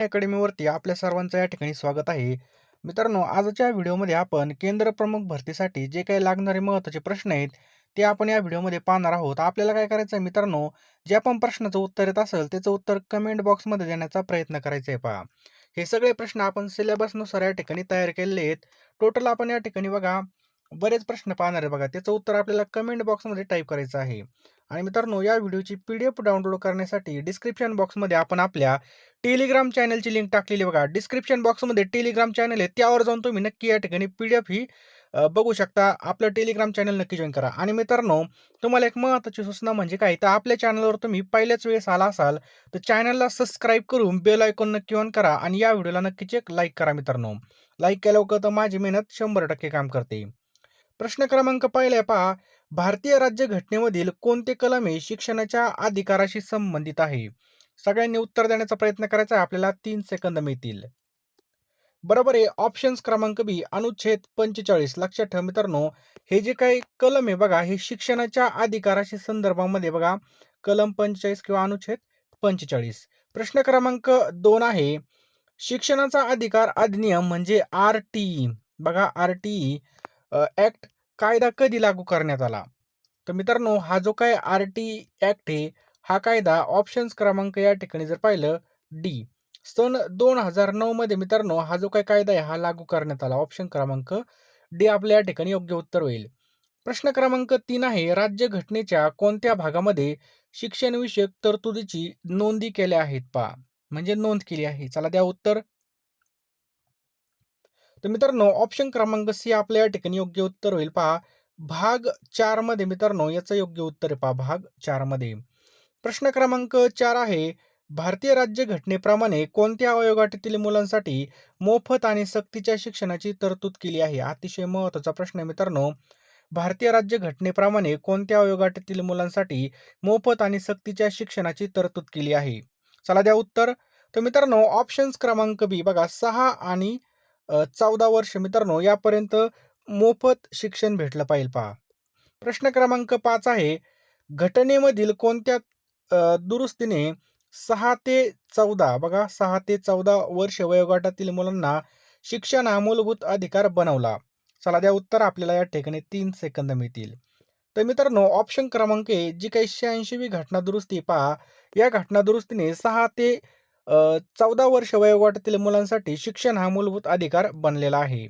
अकॅडमीवरती आपल्या सर्वांचं या ठिकाणी स्वागत आहे. मित्रांनो, आजच्या व्हिडिओमध्ये आपण केंद्र प्रमुख भरतीसाठी जे काही लागणारे महत्त्वाचे प्रश्न आहेत, ते आपण या व्हिडिओमध्ये पाहणार आहोत. आपल्याला काय करायचं आहे मित्रांनो, जे आपण प्रश्नाचं उत्तर येत असेल, त्याचं उत्तर कमेंट बॉक्समध्ये देण्याचा प्रयत्न करायचा आहे पहा. हे सगळे प्रश्न आपण सिलेबसनुसार या ठिकाणी तयार केलेले आहेत. टोटल आपण या ठिकाणी बघा बरेच प्रश्न पाहणार आहे बघा. त्याचं उत्तर आपल्याला कमेंट बॉक्समध्ये टाईप करायचं आहे. आणि मित्रांनो, या व्हिडिओची पी-डी-एफ डाउनलोड करण्यासाठी डिस्क्रिप्शन बॉक्समध्ये आपण आपल्या टेलिग्राम चॅनलची लिंक टाकलेली बघा. डिस्क्रिप्शन बॉक्समध्ये टेलिग्राम चॅनल आहे. त्यावर जाऊन तुम्ही नक्की या ठिकाणी पी-डी-एफ ही बघू शकता. आपलं टेलिग्राम चॅनल नक्की जॉईन करा. आणि मित्रांनो, तुम्हाला एक महत्त्वाची सूचना म्हणजे काय, तर आपल्या चॅनलवर तुम्ही पहिल्याच वेळेस आला असाल, तर चॅनलला सबस्क्राईब करून बेल आयकॉन नक्की ऑन करा आणि या व्हिडिओला नक्कीच एक लाईक करा मित्रांनो. लाईक केल्यावर तर माझी मेहनत 100% काम करते. प्रश्न क्रमांक पहिला पहा, भारतीय राज्यघटनेमधील कोणते कलम हे शिक्षणाच्या अधिकाराशी संबंधित आहे? सगळ्यांनी उत्तर देण्याचा प्रयत्न करायचा आहे. आपल्याला तीन सेकंद मिळतील. बरोबर आहे. ऑप्शन्स क्रमांक बी अनुच्छेद 45. लक्षात ठेवा मित्रांनो, हे जे काही कलम आहे बघा, हे शिक्षणाच्या अधिकाराशी संदर्भामध्ये बघा, कलम 45 किंवा अनुच्छेद 45. प्रश्न क्रमांक दोन आहे, शिक्षणाचा अधिकार अधिनियम म्हणजे आर-टी-ई बघा, आर-टी-ई ॲक्ट कायदा कधी लागू करण्यात आला? तर मित्रांनो, हा जो काय आर टी ॲक्ट आहे, हा कायदा ऑप्शन्स क्रमांक या ठिकाणी जर पाहिलं डी. सन 2009 मध्ये मित्रांनो, हा जो काही कायदा आहे, हा लागू करण्यात आला. ऑप्शन क्रमांक डी आपल्या या ठिकाणी योग्य उत्तर होईल. प्रश्न क्रमांक तीन आहे, राज्य घटनेच्या कोणत्या भागामध्ये शिक्षणविषयक तरतुदीची नोंदी केल्या आहेत पा म्हणजे नोंद केली आहे. चला द्या उत्तर. तर मित्रांनो, ऑप्शन क्रमांक सी आपल्या या ठिकाणी योग्य उत्तर होईल पहा. भाग चारमध्ये मित्रांनो, याचं योग्य उत्तर आहे पहा, भाग चारमध्ये. प्रश्न क्रमांक चार आहे, भारतीय राज्यघटनेप्रमाणे कोणत्या वयोगटातील मुलांसाठी मोफत आणि सक्तीच्या शिक्षणाची तरतूद केली आहे? अतिशय महत्त्वाचा प्रश्न मित्रांनो. भारतीय राज्यघटनेप्रमाणे कोणत्या वयोगटातील मुलांसाठी मोफत आणि सक्तीच्या शिक्षणाची तरतूद केली आहे? चला द्या उत्तर. तर मित्रांनो, ऑप्शन्स क्रमांक बी बघा, सहा आणि चौदा वर्ष मित्रांनो, यापर्यंत मोफत शिक्षण भेटलं पाहिजे पहा. प्रश्न क्रमांक पाच आहे, घटनेमधील कोणत्या दुरुस्तीने सहा ते 14 बघा, सहा ते 14 वर्ष वयोगटातील मुलांना शिक्षण हा मूलभूत अधिकार बनवला? चला द्या उत्तर. आपल्याला या ठिकाणी तीन सेकंद मिळतील. तर मित्रांनो, ऑप्शन क्रमांक ए, जी काही 86वी घटना दुरुस्ती पहा, या घटना दुरुस्तीने सहा ते चौदा वर्ष वयोगटातील मुलांसाठी शिक्षण हा मूलभूत अधिकार बनलेला आहे.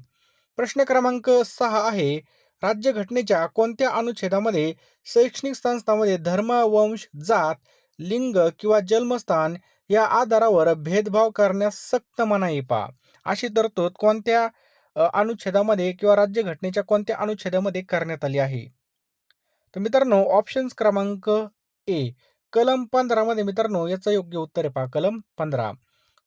प्रश्न क्रमांक सहा आहे, राज्यघटनेच्या कोणत्या अनुच्छेदामध्ये शैक्षणिक संस्थांमध्ये धर्म, वंश, जात, लिंग किंवा जन्मस्थान या आधारावर भेदभाव करण्यास सक्त मनाई पा अशी तरतूद कोणत्या अनुच्छेदामध्ये किंवा राज्यघटनेच्या कोणत्या अनुच्छेदामध्ये करण्यात आली आहे? तर मित्रांनो, ऑप्शन्स क्रमांक ए, कलम पंधरामध्ये मित्रांनो, याचं योग्य उत्तर आहे पहा, कलम 15.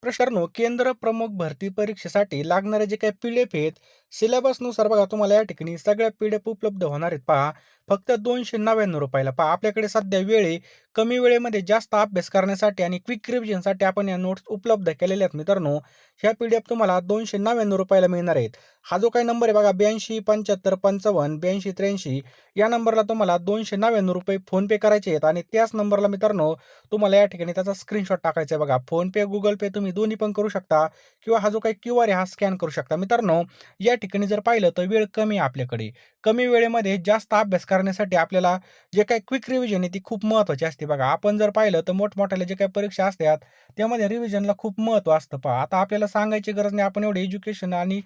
प्रश्न केंद्र प्रमुख भरती परीक्षेसाठी लागणारे जे काही पी-डी-एफ आहेत, सिलेबसनुसार बघा तुम्हाला या ठिकाणी सगळ्या पी-डी-एफ उपलब्ध होणार आहेत पहा. फक्त दोनशे नव्याण्णव रुपयाला पहा. आपल्याकडे सध्या वेळ कमी वेळेमध्ये जास्त अभ्यास करण्यासाठी आणि क्विक रिव्हिजनसाठी आपण या नोट्स उपलब्ध केलेल्या आहेत मित्रांनो. ह्या पी-डी-एफ तुम्हाला दोनशे नव्याण्णव रुपयाला मिळणार आहेत. हा जो काही नंबर आहे बघा 82 75 55 82 83 या नंबरला तुम्हाला ₹299 फोनपे करायचे आहेत आणि त्याच नंबरला मित्रांनो, तुम्हाला या ठिकाणी त्याचा स्क्रीनशॉट टाकायचा आहे बघा. फोनपे, गुगल पे तुम्ही दोन्ही पण करू शकता किंवा हा जो काही क्यूआर आहे, हा स्कॅन करू शकता. मित्रांनो, या ठिकाणी जर पाहिलं तर वेळ कमी आहे आपल्याकडे. कमी वेळेमध्ये जास्त अभ्यास करण्यासाठी आपल्याला जे काही क्विक रिव्हिजन आहे, ती खूप महत्त्वाची असते बघा. आपण जर पाहिलं तर मोठमोठ्याला जे काही परीक्षा असतात, त्यामध्ये रिव्हिजनला खूप महत्त्व असतं पहा. आता आपल्याला सांगायची गरज नाही, आपण एवढे एज्युकेशन आणि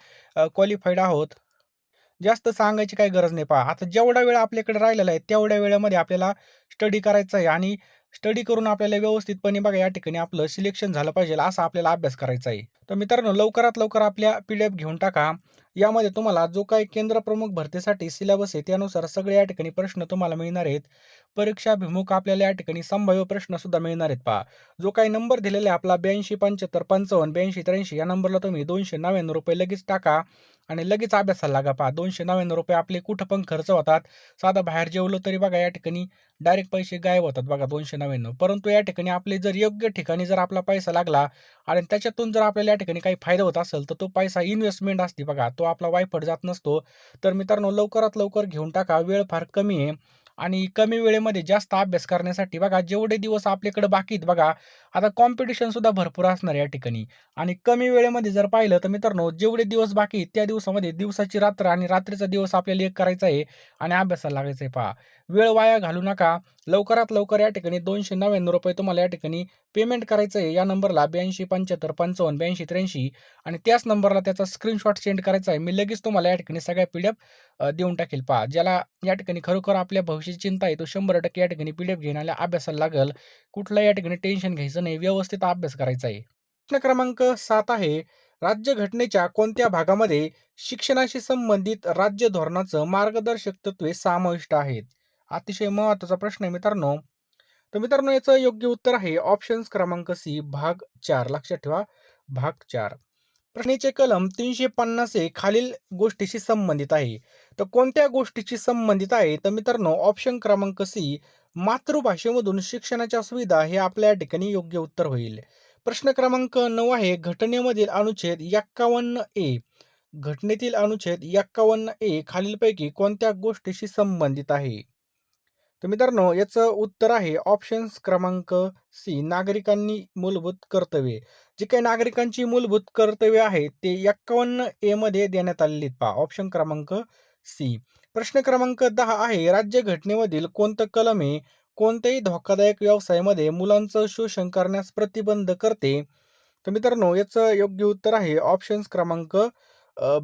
क्वालिफाईड आहोत. जास्त सांगायची काही गरज नाही पहा. आता जेवढा वेळ आपल्याकडे राहिलेला आहे, तेवढ्या वेळेमध्ये आपल्याला स्टडी करायचा आहे आणि स्टडी करून आपल्याला व्यवस्थितपणे बघा या ठिकाणी आपलं सिलेक्शन झालं पाहिजे, असा आपल्याला अभ्यास करायचा आहे. तर मित्रांनो, लवकरात लवकर आपल्या पी-डी-एफ घेऊन टाका. यामध्ये तुम्हाला जो काही केंद्र प्रमुख भरतीसाठी सिलेबस आहे, त्यानुसार सगळे या ठिकाणी प्रश्न तुम्हाला मिळणार आहेत. परीक्षाभिमुख आपल्याला या ठिकाणी संभाव्य प्रश्नसुद्धा मिळणार आहेत पहा. जो काही नंबर दिलेला आहे आपला 82 75 55 82 83 या नंबरला तुम्ही ₹299 लगेच टाका आणि लगेच अभ्यासाला लागा पहा. ₹299 आपले कुठं पण खर्च होतात. साधा बाहेर जेवलो तरी बघा या ठिकाणी डायरेक्ट पैसे गायब होतात बघा 299. परंतु या ठिकाणी आपले जर योग्य ठिकाणी जर आपला पैसा लागला आणि त्याच्यातून जर आपल्याला या ठिकाणी काही फायदा होत असेल, तर तो पैसा इन्व्हेस्टमेंट असते बघा. तो आपला वायफट जात नसतो. तर मित्रांनो, लवकरात लवकर घेऊन टाका. वेळ फार कमी आहे आणि कमी वेळेमध्ये जास्त अभ्यास करण्यासाठी बघा जेवढे दिवस आपल्याकडे बाकी आहेत बघा आता कॉम्पिटिशन सुद्धा भरपूर असणार या ठिकाणी आणि कमी वेळेमध्ये जर पाहिलं तर मित्रांनो जेवढे दिवस बाकी त्या दिवसामध्ये दिवसाची रात्र आणि रात्रीचा दिवस आपल्याला एक करायचा आहे आणि अभ्यासाला लागायचं आहे पहा वेळ वाया घालू नका. लवकरात लवकर या ठिकाणी दोनशे नव्याण्णव रुपये तुम्हाला या ठिकाणी पेमेंट करायचं आहे या नंबरला ब्याऐंशी पंच्याहत्तर पंचावन्न ब्याऐंशी त्र्याऐंशी आणि त्याच नंबरला त्याचा स्क्रीनशॉट सेंड करायचा आहे. मी लगेच तुम्हाला या ठिकाणी सगळ्या पी डी एफ देऊन टाकेल. पहा ज्याला या ठिकाणी खरोखर आपल्या भविष्याची चिंता आहे तो शंभर टक्के या ठिकाणी पी डी एफ घेण्याला अभ्यासाला लागेल. कुठलं या ठिकाणी टेन्शन घ्यायचं नाही. व्यवस्थित अभ्यास करायचा आहे. प्रश्न क्रमांक सात आहे. राज्यघटनेच्या कोणत्या भागामध्ये शिक्षणाशी संबंधित राज्य धोरणाचं मार्गदर्शक तत्वे समाविष्ट आहेत? अतिशय महत्त्वाचा प्रश्न आहे मित्रांनो. तर मित्रांनो याचं योग्य उत्तर आहे ऑप्शन क्रमांक सी भाग चार. लक्षात ठेवा भाग चार. प्रश्नेचे कलम तीनशे पन्नास हे खालील गोष्टीशी संबंधित आहे. तर कोणत्या गोष्टीशी संबंधित आहे? तर मित्रांनो ऑप्शन क्रमांक सी मातृभाषेमधून शिक्षणाच्या सुविधा हे आपल्या ठिकाणी योग्य उत्तर होईल. प्रश्न क्रमांक नऊ आहे घटनेमधील अनुच्छेद एक्कावन्न ए. घटनेतील अनुच्छेद एक्कावन्न ए खालीलपैकी कोणत्या गोष्टीशी संबंधित आहे? तर मित्रांनो याचं उत्तर आहे ऑप्शन्स क्रमांक सी नागरिकांनी मूलभूत कर्तव्ये. जे काही नागरिकांची मूलभूत कर्तव्य आहेत ते एक्कावन्न ए मध्ये देण्यात आलेली पहा. ऑप्शन क्रमांक सी प्रश्न क्रमांक दहा आहे राज्य घटनेमधील कोणतं कलम आहे? कोणत्याही धोकादायक व्यवसायामध्ये मुलांचं शोषण करण्यास प्रतिबंध करते? तर मित्रांनो याचं योग्य उत्तर आहे ऑप्शन्स क्रमांक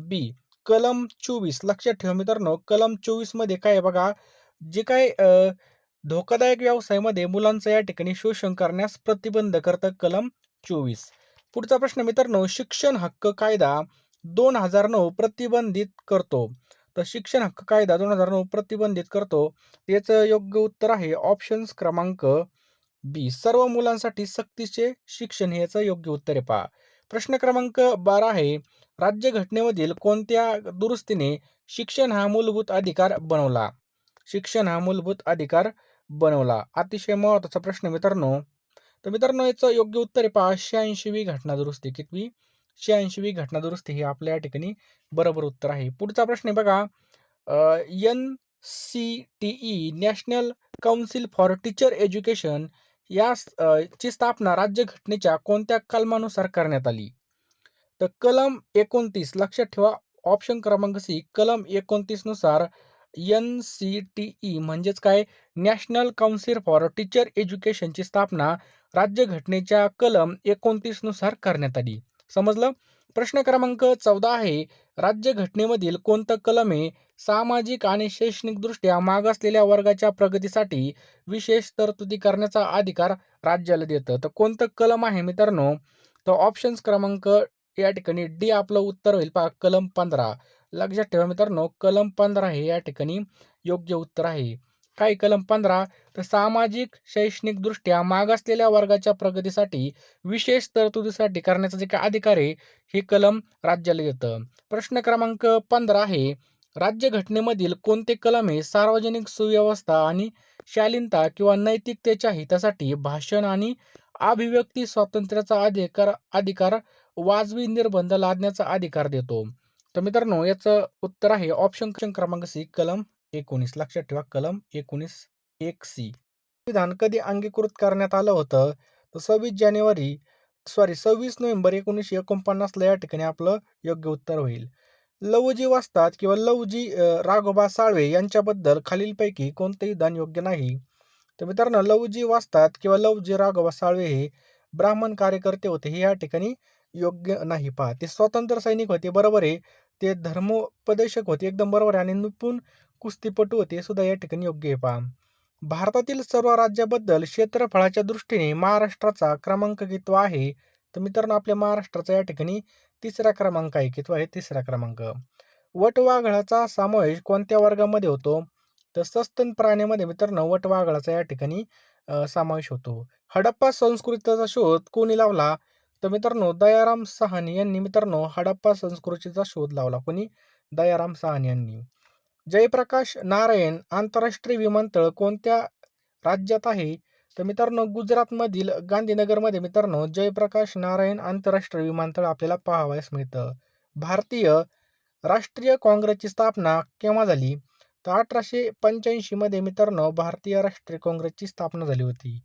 बी कलम चोवीस. लक्षात ठेवा मित्रांनो कलम चोवीसमध्ये काय बघा जे काय धोकादायक व्यवसायामध्ये मुलांचं या ठिकाणी शोषण करण्यास प्रतिबंध करतं कलम चोवीस. पुढचा प्रश्न मित्रांनो शिक्षण हक्क कायदा दोन हजार नऊ प्रतिबंधित करतो. तर शिक्षण हक्क कायदा दोन हजार नऊ प्रतिबंधित करतो. याचं योग्य उत्तर आहे ऑप्शन्स क्रमांक बी. सर्व मुलांसाठी सक्तीचे शिक्षण हे याचं योग्य उत्तर आहे. पहा. प्रश्न क्रमांक बारा आहे राज्यघटनेमधील कोणत्या दुरुस्तीने शिक्षण हा मूलभूत अधिकार बनवला? शिक्षण हा मूलभूत अधिकार बनवला. अतिशय महत्त्वाचा प्रश्न मित्रांनो. तर मित्रांनो याचं योग्य उत्तर आहे पहा शहाऐंशीवी घटना दुरुस्ती कितवी? शहाऐंशीवी घटना दुरुस्ती ही आपल्या या ठिकाणी बरोबर उत्तर आहे. पुढचा प्रश्न आहे बघा N C T E National Council for Teacher Education या ची स्थापना राज्य घटनेच्या कोणत्या कलमानुसार करण्यात आली? तर कलम एकोणतीस लक्षात ठेवा ऑप्शन क्रमांक सी कलम एकोणतीसनुसार एन सी टी ई म्हणजेच काय? नॅशनल काउन्सिल फॉर टीचर एज्युकेशनची स्थापना राज्यघटनेच्या कलम एकोणतीसनुसार करण्यात आली. समजलं? प्रश्न क्रमांक चौदा आहे राज्य घटनेमधील कोणतं कलम आहे सामाजिक आणि शैक्षणिकदृष्ट्या मागासलेल्या वर्गाच्या प्रगतीसाठी विशेष तरतुदी करण्याचा अधिकार राज्याला देतं? तर कोणतं कलम आहे मित्रांनो? तर ऑप्शन्स क्रमांक या ठिकाणी डी आपलं उत्तर होईल पा कलम पंधरा. लक्षात ठेवा मित्रांनो कलम पंधरा हे या ठिकाणी योग्य उत्तर आहे. काय कलम पंधरा? तर सामाजिक शैक्षणिकदृष्ट्या मागासलेल्या वर्गाच्या प्रगतीसाठी विशेष तरतुदीसाठी करण्याचा जे काय अधिकार आहे हे कलम राज्याला येतं प्रश्न क्रमांक पंधरा आहे राज्य घटनेमधील कोणते कलम हे सार्वजनिक सुव्यवस्था आणि शालीनता किंवा नैतिकतेच्या हितासाठी भाषण आणि अभिव्यक्ती स्वातंत्र्याचा अधिकार अधिकार वाजवी निर्बंध लादण्याचा अधिकार देतो. तर मित्रांनो याचं उत्तर आहे ऑप्शन क्रमांक सी कलम एकोणीस. लक्षात ठेवा कलम एकोणीस एक सी संविधान कधी अंगीकृत करण्यात आलं होतं? तर सव्वीस जानेवारी सॉरी सव्वीस नोव्हेंबर एकोणीसशे एकोणपन्नासला या ठिकाणी आपलं योग्य उत्तर होईल. लवजी वाचतात किंवा लवजी राघोबा साळवे यांच्याबद्दल खालीलपैकी कोणतेही दान योग्य नाही. तर मित्रांनो लवजी वाचतात किंवा लवजी राघोबा साळवे हे ब्राह्मण कार्यकर्ते होते हे या ठिकाणी योग्य नाही पहा ते स्वतंत्र सैनिक होते बरोबर आहे. ते धर्मोपदेशक होते एकदम बरोबर आहे. आणि निपुण कुस्तीपटू होते सुद्धा या ठिकाणी योग्य आहे पहा. भारतातील सर्व राज्याबद्दल क्षेत्रफळाच्या दृष्टीने महाराष्ट्राचा क्रमांक कितवा आहे? तर मित्रांनो आपल्या महाराष्ट्राचा या ठिकाणी तिसरा क्रमांक आहे. कितवा आहे? तिसरा क्रमांक. वटवाघळाचा समावेश कोणत्या वर्गामध्ये होतो? तर सस्तन प्राण्यामध्ये मित्रांनो वटवाघळाचा या ठिकाणी समावेश होतो. हडप्पा संस्कृतीचा शोध कोणी लावला? तर मित्रांनो दयाराम सहानी यांनी मित्रांनो हडप्पा संस्कृतीचा शोध लावला. कोणी? दयाराम सहानी यांनी. जयप्रकाश नारायण आंतरराष्ट्रीय विमानतळ कोणत्या राज्यात आहे? तर मित्रांनो गुजरातमधील गांधीनगरमध्ये मित्रांनो जयप्रकाश नारायण आंतरराष्ट्रीय विमानतळ आपल्याला पाहावयास मिळतं. भारतीय राष्ट्रीय काँग्रेसची स्थापना केव्हा झाली? तर अठराशे पंच्याऐंशीमध्ये मित्रांनो भारतीय राष्ट्रीय काँग्रेसची स्थापना झाली होती.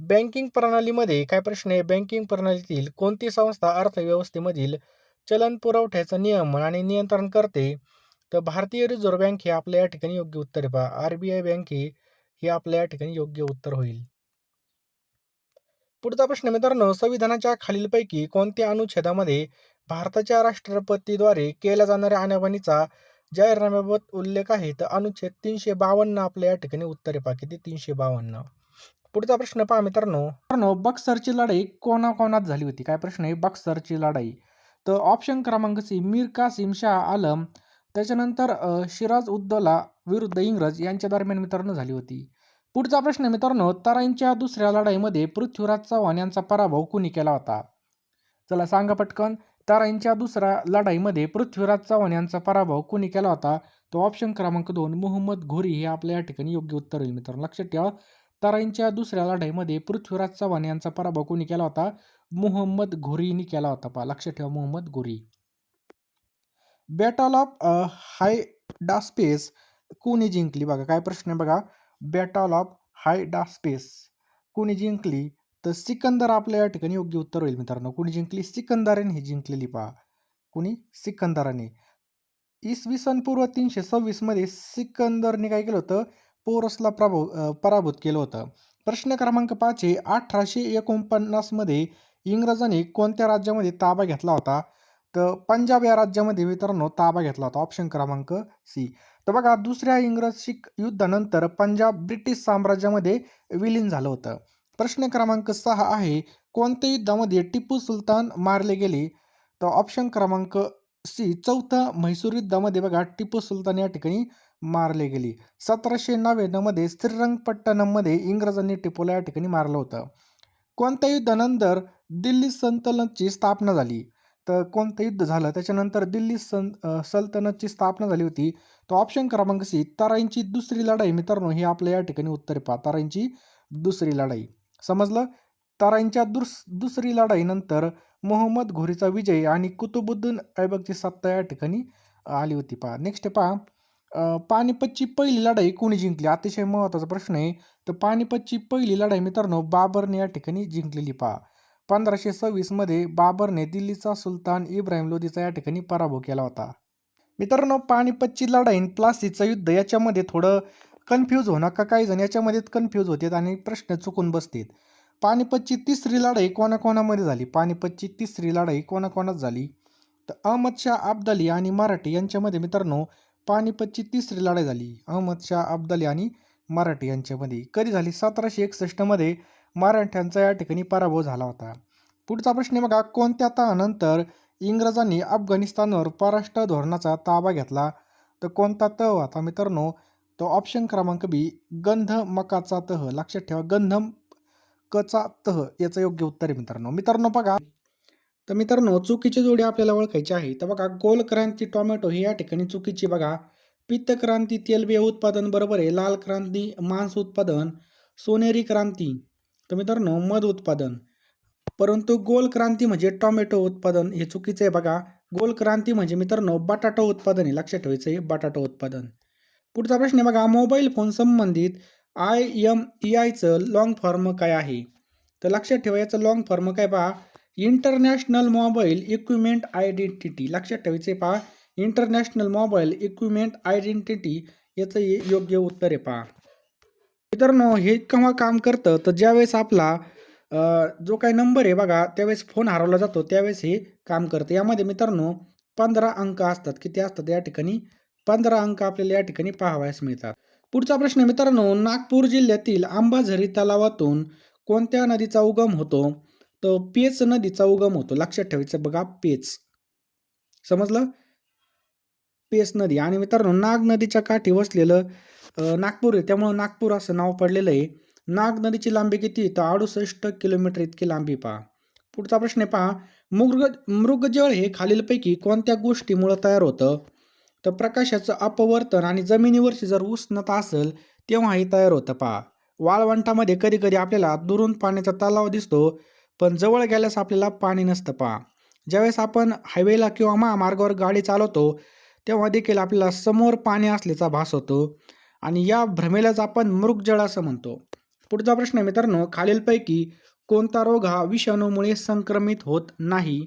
बँकिंग प्रणालीमध्ये काय प्रश्न आहे? बँकिंग प्रणालीतील कोणती संस्था अर्थव्यवस्थेमधील चलन पुरवठ्याचं नियमन आणि नियंत्रण करते? तर भारतीय रिझर्व्ह बँक हे आपल्या या ठिकाणी योग्य उत्तर पहा. आर बी आय बँक हे आपल्या या ठिकाणी योग्य उत्तर होईल. पुढचा प्रश्न मित्रांनो संविधानाच्या खालीलपैकी कोणत्या अनुच्छेदामध्ये भारताच्या राष्ट्रपतीद्वारे केल्या जाणाऱ्या आणीबाणीचा जाहीरनाम्याबाबत उल्लेख आहे? तर अनुच्छेद तीनशे बावन्न आपल्या या ठिकाणी उत्तर पहा. किती? तीनशे बावन्न. पुढचा प्रश्न पहा मित्रांनो. मित्रांनो बक्सरची लढाई कोणाकोणात झाली होती? काय प्रश्न आहे? बक्सरची लढाई. तर ऑप्शन क्रमांक सी मीर कासिम शाह आलम. त्याच्यानंतर शिराज सिराज उद्दौला विरुद्ध इंग्रज यांच्या दरम्यान मित्रांनो झाली होती. पुढचा प्रश्न मित्रांनो तराईंच्या दुसऱ्या लढाईमध्ये पृथ्वीराज चव्हाण यांचा पराभव कुणी केला होता? चला सांगा पटकन तराईंच्या दुसऱ्या लढाईमध्ये पृथ्वीराज चव्हाण यांचा पराभव कुणी केला होता? तो ऑप्शन क्रमांक दोन मोहम्मद घोरी हे आपल्या या ठिकाणी योग्य उत्तर होईल मित्रांनो. लक्षात ठेवा तराईंच्या दुसऱ्या लढाईमध्ये पृथ्वीराज चव्हाण यांचा पराभव कोणी केला होता? मोहम्मद घोरीने केला होता पहा लक्षात ठेवा मोहम्मद घोरी. बॅटल ऑफ हाय डास्पेस कोणी जिंकली? बघा काय प्रश्न आहे बघा. बॅटल ऑफ हाय डास्पेस कोणी जिंकली? तर सिकंदर आपल्या या ठिकाणी योग्य उत्तर होईल मित्रांनो. कोणी जिंकली? सिकंदराने ही जिंकलेली पहा कोणी? सिकंदराने. इसवी सन पूर्व तीनशे सव्वीसमध्ये सिकंदरने काय केलं होतं? पोरसला प्रभू पराभूत केलं होतं. प्रश्न क्रमांक पाच हे अठराशे एकोणपन्नासमध्ये इंग्रजांनी कोणत्या राज्यामध्ये ताबा घेतला होता? तर पंजाब या राज्यामध्ये मित्रांनो ताबा घेतला होता. ऑप्शन क्रमांक सी तर बघा दुसऱ्या इंग्रज शीख युद्धानंतर पंजाब ब्रिटिश साम्राज्यामध्ये विलीन झालं होतं. प्रश्न क्रमांक सहा आहे कोणत्या युद्धामध्ये टिपू सुलतान मारले गेले? तर ऑप्शन क्रमांक सी चौथं म्हैसूर युद्धामध्ये बघा टिपू सुलतान या ठिकाणी मारले गेली. सतराशे नव्याण्णवमध्ये श्रीरंगपट्टणममध्ये इंग्रजांनी टिपूला या ठिकाणी मारलं होतं. कोणत्या युद्धानंतर दिल्ली सल्तनतची स्थापना झाली? तर कोणतं युद्ध झालं? त्याच्यानंतर दिल्ली सन सल्तनतची स्थापना झाली होती. तर ऑप्शन क्रमांक सी तराईंची दुसरी लढाई. मित्रांनो हे आपल्या या ठिकाणी उत्तर पहा. तराईंची दुसरी लढाई. समजलं? तराईंच्या दुस दुसरी लढाईनंतर मोहम्मद घोरीचा विजय आणि कुतुबुद्दीन ऐबकची सत्ता या ठिकाणी आली होती पहा. नेक्स्ट पहा. पानिपतची पहिली लढाई कोणी जिंकली? अतिशय महत्त्वाचा प्रश्न आहे. तर पानिपतची पहिली लढाई मित्रांनो बाबरने या ठिकाणी जिंकलेली पहा. पंधराशे सव्वीसमध्ये बाबरने दिल्लीचा सुलतान इब्राहिम लोधीचा या ठिकाणी पराभव केला होता. मित्रांनो पानिपतची लढाई प्लासीचं युद्ध याच्यामध्ये थोडं कन्फ्यूज होणार का काही जण याच्यामध्ये कन्फ्यूज होतात आणि प्रश्न चुकून बसतात. पानिपतची तिसरी लढाई कोणाकोणामध्ये झाली? पानिपतची तिसरी लढाई कोणाकोणात झाली? तर अहमदशाह अब्दाली आणि मराठी यांच्यामध्ये मित्रांनो पानिपतची तिसरी लढाई झाली. अहमदशाह अब्दाली आणि मराठी यांच्यामध्ये कधी झाली? सतराशे एकसष्टमध्ये मराठ्यांचा या ठिकाणी पराभव झाला होता. पुढचा प्रश्न बघा कोणत्या तहानंतर इंग्रजांनी अफगाणिस्तानवर पराष्ट्र धोरणाचा ताबा घेतला? तर कोणता तह होता मित्रांनो? तो ऑप्शन क्रमांक बी गंध मकाचा तह. लक्षात ठेवा गंधम कचा तह याचं योग्य उत्तर आहे मित्रांनो. मित्रांनो बघा तर मित्रांनो चुकीची जोडी आपल्याला ओळखायची आहे. तर बघा गोल क्रांती टोमॅटो ही या ठिकाणी चुकीची बघा. पित्त क्रांती तेलबिया उत्पादन बरोबर आहे. लाल क्रांती मांस उत्पादन सोनेरी क्रांती. तर मित्रांनो मध उत्पादन. परंतु गोल क्रांती म्हणजे टोमॅटो उत्पादन हे चुकीचं आहे बघा. गोल क्रांती म्हणजे मित्रांनो बटाटा उत्पादन आहे. लक्षात ठेवायचं आहे बटाटा उत्पादन. पुढचा प्रश्न आहे बघा मोबाईल फोन संबंधित आय एम ई आयचं लॉंग फॉर्म काय आहे? तर लक्षात ठेवा याचं लॉंग फॉर्म काय पहा? इंटरनॅशनल मोबाईल इक्विपमेंट आयडेंटिटी लक्षात ठेवायचं पहा इंटरनॅशनल मोबाईल इक्विपमेंट आयडेंटिटी याचं योग्य उत्तर आहे पहा. मित्रांनो हे केव्हा काम करतं? तर ज्यावेळेस आपला जो काही नंबर आहे बघा त्यावेळेस फोन हरवला जातो त्यावेळेस हे काम करतं. यामध्ये मित्रांनो पंधरा अंक असतात. किती असतात? या ठिकाणी पंधरा अंक आपल्याला या ठिकाणी पाहावयास मिळतात. पुढचा प्रश्न मित्रांनो नागपूर जिल्ह्यातील आंबाझरी तलावातून कोणत्या नदीचा उगम होतो? तर पेच नदीचा उगम होतो. लक्षात ठेवायचं बघा पेच. समजलं? पेच नदी. आणि मित्रांनो नाग नदीच्या काठी वसलेलं नागपूर आहे. त्यामुळं नागपूर असं नाव पडलेलं आहे. नाग नदीची लांबी किती तर अडुसष्ट किलोमीटर इतकी लांबी पहा. पुढचा प्रश्न आहे पहा. मृग मृगजळ हे खालीलपैकी कोणत्या गोष्टीमुळे तयार होतं? तर प्रकाशाचं अपवर्तन आणि जमिनीवरची जर उष्णता असेल तेव्हा हे तयार होतं पहा. वाळवंटामध्ये कधी कधी आपल्याला दुरून पाण्याचा तलाव दिसतो पण जवळ गेल्यास आपल्याला पाणी नसतं पहा. ज्यावेळेस आपण हायवेला किंवा महामार्गावर गाडी चालवतो तेव्हा देखील आपल्याला समोर पाणी असल्याचा भास होतो आणि या भ्रमेलाच आपण मृगजळ असं म्हणतो. पुढचा प्रश्न मित्रांनो खालीलपैकी कोणता रोग हा विषाणूमुळे संक्रमित होत नाही?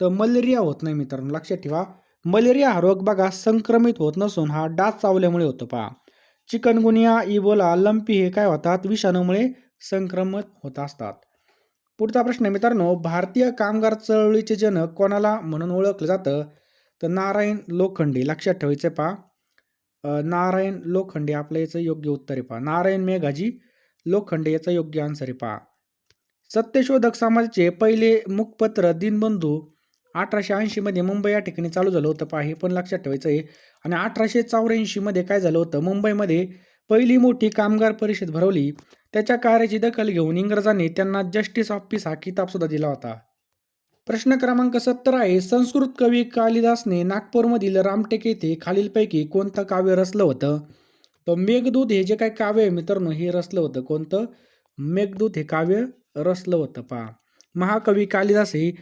तर मलेरिया होत नाही मित्रांनो लक्षात ठेवा. मलेरिया हा रोग बघा संक्रमित होत नसून हा डास चावल्यामुळे होतो पहा. चिकनगुनिया इबोला लंपी हे काय होतात? विषाणूमुळे संक्रमित होत असतात. पुढचा प्रश्न मित्रांनो भारतीय कामगार चळवळीचे जनक कोणाला म्हणून ओळखलं जातं? तर नारायण लोखंडे लक्षात ठेवायचं पहा. नारायण लोखंडे आपलं याचं योग्य उत्तर आहे पहा. नारायण मेघाजी लोखंडे याचं योग्य आन्सर आहे पहा. सत्यशोधक समाजाचे पहिले मुखपत्र दिनबंधू अठराशे ऐंशीमध्ये मुंबई या ठिकाणी चालू झालं होतं पहा हे पण लक्षात ठेवायचं आहे. आणि अठराशे चौऱ्याऐंशीमध्ये काय झालं होतं? मुंबईमध्ये पहिली मोठी कामगार परिषद भरवली. त्याच्या कार्याची दखल घेऊन इंग्रजांनी त्यांना जस्टिस ऑफ पीस हा किताबसुद्धा दिला होता. प्रश्न क्रमांक सत्तर आहे संस्कृत कवी कालिदासने नागपूरमधील रामटेक येथे खालीलपैकी कोणतं काव्य रचलं होतं? तर मेघदूत हे जे काही काव्य आहे मित्रांनो हे रचलं होतं कोणतं? मेघदूत हे काव्य रचलं होतं पहा. महाकवी कालिदास हे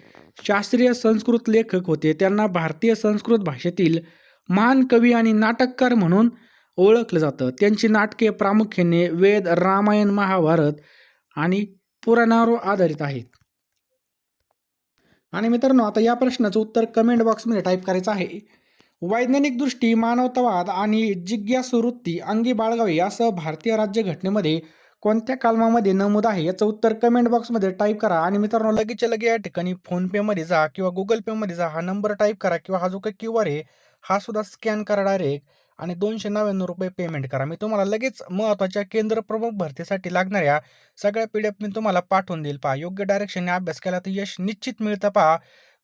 शास्त्रीय संस्कृत लेखक होते. त्यांना भारतीय संस्कृत भाषेतील महान कवी आणि नाटककार म्हणून ओळखलं जातं. त्यांची नाटके प्रामुख्याने वेद रामायण महाभारत आणि पुराणावर आधारित आहेत. आणि मित्रांनो आता या प्रश्नाचं उत्तर कमेंट बॉक्समध्ये टाईप करायचं आहे. वैज्ञानिक दृष्टी मानवतावाद आणि जिज्ञासवृत्ती अंगी बाळगावी असं भारतीय राज्यघटनेमध्ये कोणत्या कलमामध्ये नमूद आहे? याचं उत्तर कमेंट बॉक्समध्ये टाईप करा. आणि मित्रांनो लगेच लगे या ठिकाणी फोनपेमध्ये जा किंवा गुगल पेमध्ये जा. हा नंबर टाईप करा किंवा हा जो काही क्यू आर आहे हा सुद्धा स्कॅन करा डायरेक्ट आणि दोनशे नव्याण्णव रुपये पेमेंट करा. मी तुम्हाला लगेच महत्त्वाच्या केंद्र प्रमुख भरतीसाठी लागणाऱ्या सगळ्या पी डी एफ मी तुम्हाला पाठवून देईल पहा. योग्य डायरेक्शनने अभ्यास केला तर यश निश्चित मिळतं पहा.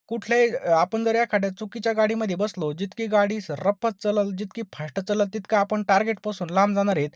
कुठल्याही आपण जर एखाद्या चुकीच्या गाडीमध्ये बसलो जितकी गाडी रप्पत चलल जितकी फास्ट चलल तितकं आपण टार्गेटपासून लांब जाणार आहेत.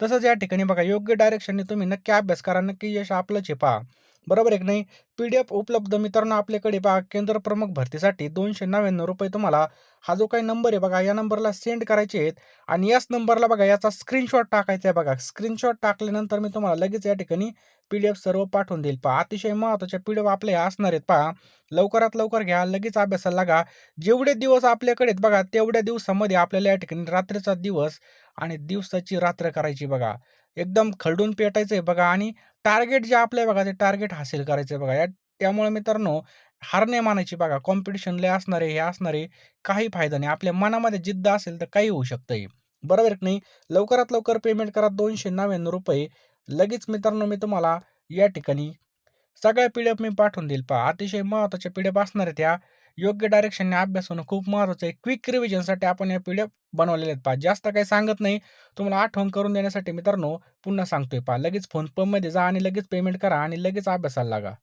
तसंच या ठिकाणी बघा योग्य डायरेक्शनने तुम्ही नक्की अभ्यास करा नक्की यश आपलंच आहे पहा. बरोबर आहे की नाही? पी डी एफ उपलब्ध मित्रांनो आपल्याकडे बघा केंद्र प्रमुख भरतीसाठी दोनशे नव्याण्णव रुपये तुम्हाला हा जो काही नंबर आहे बघा या नंबरला सेंड करायचे आहेत. आणि याच नंबरला बघा याचा स्क्रीनशॉट टाकायचा आहे बघा. स्क्रीनशॉट टाकल्यानंतर मी तुम्हाला लगेच या ठिकाणी पी डी एफ सर्व पाठवून देईल. पहा अतिशय महत्त्वाच्या पी डी एफ आपल्या असणार आहेत पहा. लवकरात लवकर घ्या लगेच अभ्यासाला लागा. जेवढे दिवस आपल्याकडे आहेत बघा तेवढ्या दिवसामध्ये आपल्याला या ठिकाणी रात्रीचा दिवस आणि दिवसाची रात्र करायची बघा. एकदम खळडून पेटायचं आहे बघा. आणि टार्गेट जे आपल्या बघा ते टार्गेट हासिल करायचं आहे बघा. या त्यामुळे मित्रांनो हार नाही मानायची बघा कॉम्पिटिशनले असणारे हे असणारे काही फायदा नाही. आपल्या मनामध्ये जिद्द असेल तर काही होऊ शकतं बरोबर आहे की नाही? लवकरात लवकर पेमेंट करा दोनशे नव्याण्णव रुपये. लगेच मित्रांनो मी तुम्हाला या ठिकाणी सगळ्या पी डी एफ मी पाठवून देईल पहा. अतिशय महत्त्वाच्या पी डी एफ असणार आहे त्या योग्य डायरेक्शनने अभ्यास होणं खूप महत्त्वाचं आहे. क्विक रिव्हिजनसाठी आपण या पी डी एफ बनवलेले आहेत पहा. जास्त काही सांगत नाही. तुम्हाला आठवण करून देण्यासाठी मित्रांनो पुन्हा सांगतोय पहा. लगेच फोनमध्ये जा आणि लगेच पेमेंट करा आणि लगेच अभ्यासाला लागा.